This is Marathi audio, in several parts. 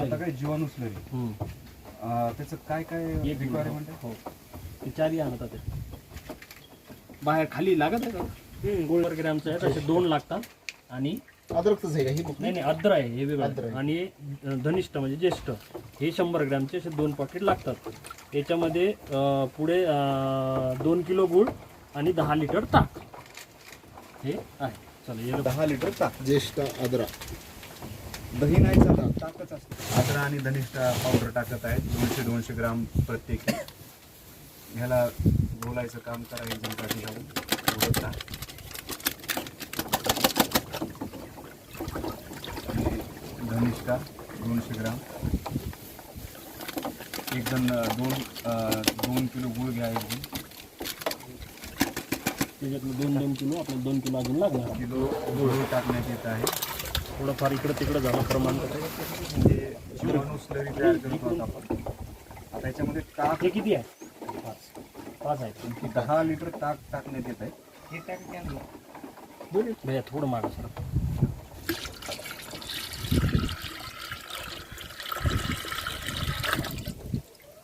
आता काय जीवाणू स्लरी हम्म. त्याचं काय काय एक रिक्वायरमेंट हो. ते चारही आणत ते बाहेर खाली लागत आहे का? गोल्ड ग्रॅमचं आहे. तसे दोन लागतात. आणि अद्रकच आहे का? ही बुक नाही नाही अद्र आहे. हे अद्र वेगळं आहे. आणि धनिष्ठ म्हणजे ज्येष्ठ. हे शंभर ग्रॅमचे असे दोन पॉकेट लागतात. याच्यामध्ये पुढे दोन किलो गुळ आणि दहा लिटर ताक. हे आहे. चला दहा लिटर ताक. ज्येष्ठ आदरा दही नाही चालत ताकच असते. आद्रा आणि धनिष्ठा पावडर टाकत आहेत दोनशे दोनशे ग्राम प्रत्येकी. ह्याला बोलायचं काम करा एकदम काठी घालून धनिष्ठा दोनशे ग्राम. एक जण दोन दोन किलो गुळ घ्या एकदम त्याच्यातलं दोन दोन किलो आपल्याला दोन किलो अजून लागणार. किलो गुळ टाकण्यात येत आहे. थोडंफार इकडं तिकडं झालं म्हणजे करतो आता आपण आता याच्यामध्ये ताक हे किती आहे? पाच. पाच आहे. आणखी दहा लिटर ताक टाकण्यात येत आहे. भैया थोडं मागा सर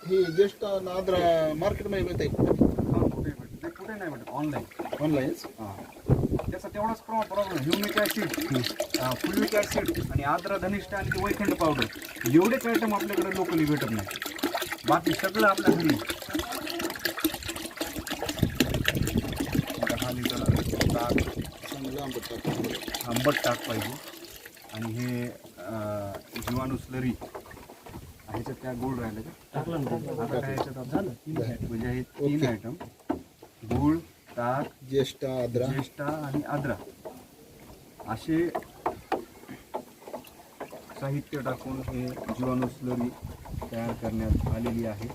हे ज्येष्ठ आदरा मार्केटमध्ये मिळत आहे हा, कुठे भेटतं? ते कुठे नाही भेटत ऑनलाईन ऑनलाईन त्याचा तेवढाच problem humic acid fulvic acid आणि आद्रा धनिष्ठ आणि वैखंड पावडर एवढेच आयटम आपल्याकडे लोकली भेटत नाही बाकी सगळं आपल्या घरी आंबट टाक पाहिजे आणि हे जीवाणू स्लरी ह्याच्यात काय गोड राहिलं का. आता काय याच्यात आता झालं तीन आहे. म्हणजे हे तीन. आयटम गूळ ताक ज्येष्ठ आदरा. ज्येष्ठा आणि आद्रा. असे साहित्य टाकून हे जीवाणू स्लरी तयार करण्यात आलेली आहे.